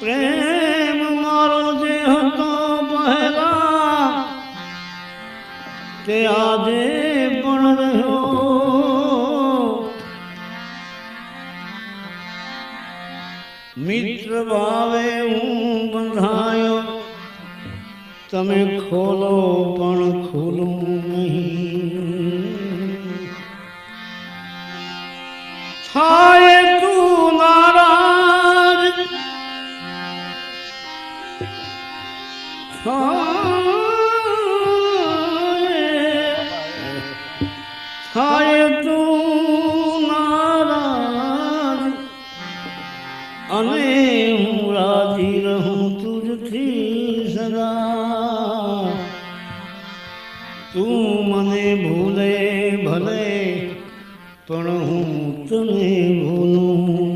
પ્રેમ મારો જે હતો પહેલા, તે આજે પણ રહ્યો. મિત્ર ભાવે હું બંધાયો, તમે ખોલો પણ ખોલું નહીં. થાય તું નારાજ અને હું રાજી રહું તુજથી સદા તું મને ભૂલે ભલે, પણ હું તને ભૂલું.